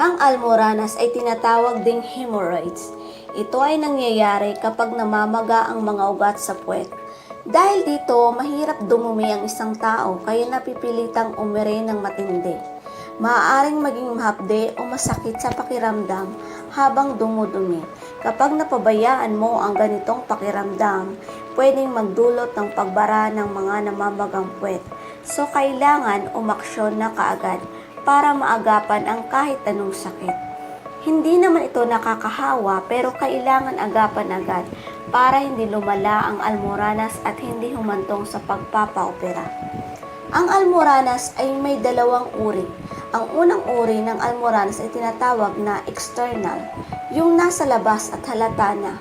Ang almoranas ay tinatawag ding hemorrhoids. Ito ay nangyayari kapag namamaga ang mga ugat sa puwet. Dahil dito, mahirap dumumi ang isang tao kaya napipilitang umire ng matindi. Maaaring maging mahapde o masakit sa pakiramdam habang dumudumi. Kapag napabayaan mo ang ganitong pakiramdam, pwedeng magdulot ng pagbara ng mga namamagang puwet. So, kailangan umaksyon na kaagad para maagapan ang kahit anong sakit. Hindi naman ito nakakahawa pero kailangan agapan agad para hindi lumala ang almoranas at hindi humantong sa pagpapaopera. Ang almoranas ay may dalawang uri. Ang unang uri ng almoranas ay tinatawag na external, yung nasa labas at halata na.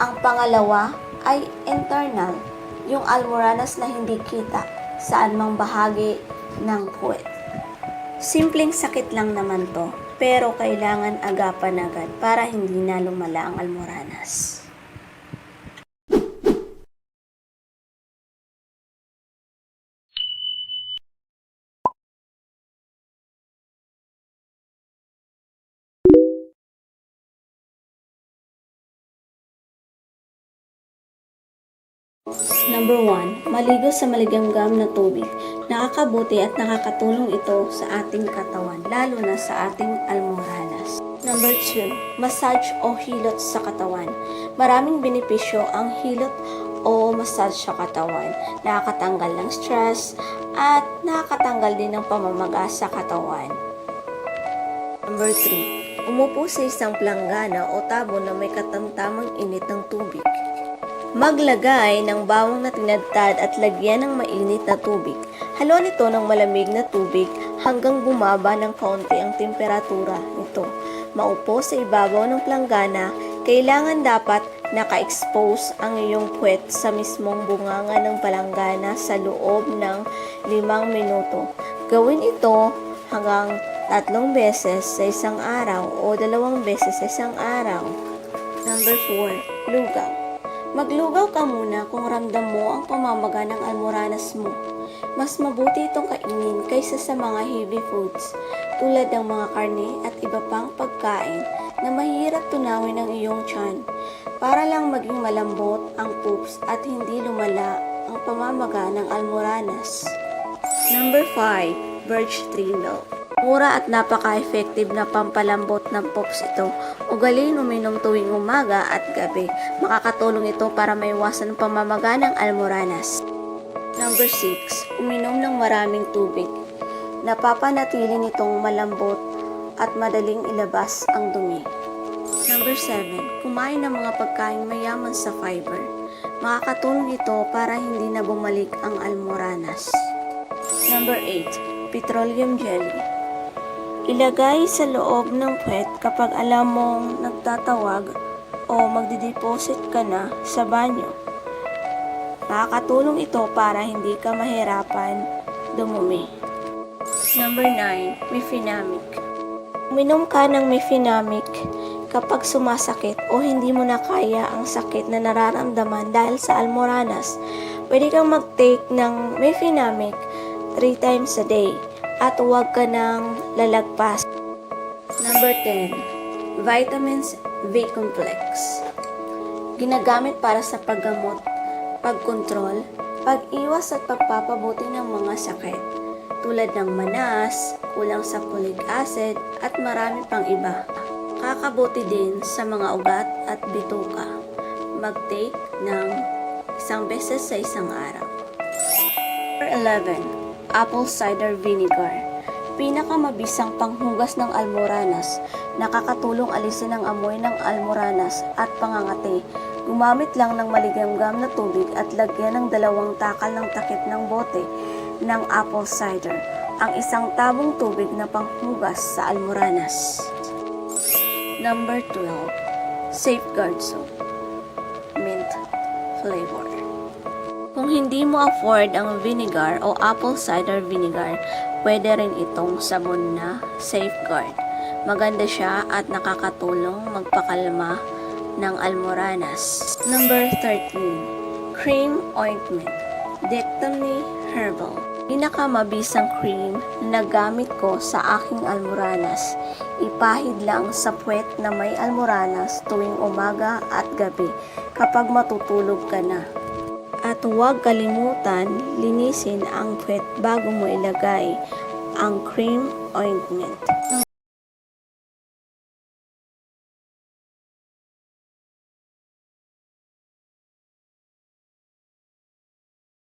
Ang pangalawa ay internal, yung almoranas na hindi kita saan mang bahagi ng puwet. Simpleng sakit lang naman to, pero kailangan agapan agad para hindi na lumala ang almoranas. Number 1. Maligo sa maligamgam na tubig. Nakakabuti at nakakatulong ito sa ating katawan, lalo na sa ating almoranas. Number 2. Massage o hilot sa katawan. Maraming benepisyo ang hilot o massage sa katawan. Nakakatanggal ng stress at nakakatanggal din ng pamamaga sa katawan. Number 3. Umupo sa isang planggana o tabo na may katamtamang init ng tubig. Maglagay ng bawang na tinadtad at lagyan ng mainit na tubig. Haluan ito ng malamig na tubig hanggang bumaba ng kaunti ang temperatura nito. Maupo sa ibabaw ng planggana, kailangan dapat naka-expose ang iyong puwet sa mismong bunganga ng palanggana sa loob ng limang minuto. Gawin ito hanggang tatlong beses sa isang araw o dalawang beses sa isang araw. Number 4. Lugaw. Maglugaw ka muna kung ramdam mo ang pamamaga ng almoranas mo. Mas mabuti itong kainin kaysa sa mga heavy foods tulad ng mga karne at iba pang pagkain na mahirap tunawin ng iyong tiyan para lang maging malambot ang poops at hindi lumala ang pamamaga ng almoranas. Number 5. Birch tree milk. Mura at napaka-effective na pampalambot ng pops ito. Ugaling uminom tuwing umaga at gabi. Makakatulong ito para maiwasan ang pamamaga ng almoranas. Number 6. Uminom ng maraming tubig. Napapanatili nitong malambot at madaling ilabas ang dumi. Number 7. Kumain ng mga pagkain mayaman sa fiber. Makakatulong ito para hindi na bumalik ang almoranas. Number 8. Petroleum jelly. Ilagay sa loob ng puwet kapag alam mong nagtatawag o magdideposit ka na sa banyo. Makakatulong ito para hindi ka mahirapan dumumi. Number 9. Mefenamic. Uminom ka ng mefenamic kapag sumasakit o hindi mo na kaya ang sakit na nararamdaman dahil sa almoranas. Pwede kang mag-take ng mefenamic 3 times a day at huwag ka nang lalagpas. Number 10. Vitamins B Complex. Ginagamit para sa paggamot, pagkontrol, pag-iwas at pagpapabuti ng mga sakit tulad ng manas, kulang sa folic acid at marami pang iba. Kakabuti din sa mga ugat at bituka. Mag-take ng isang beses sa isang araw. Number 11. Apple cider vinegar. Pinakamabisang panghugas ng almoranas. Nakakatulong alisin ang amoy ng almoranas at pangangati. Gumamit lang ng maligamgam na tubig at lagyan ng dalawang takal ng takip ng bote ng apple cider. Ang isang tabong tubig na panghugas sa almoranas. Number 12. Safeguard soap. Mint flavor hindi mo afford ang vinegar o apple cider vinegar, pwede rin itong sabon na safeguard. Maganda siya at nakakatulong magpakalma ng almoranas. Number 13. Cream Ointment Dictamni Herbal Pinakamabisang cream na gamit ko sa aking almoranas. Ipahid lang sa puwet na may almoranas tuwing umaga at gabi kapag matutulog ka na. At huwag kalimutan linisin ang puwet bago mo ilagay ang cream ointment.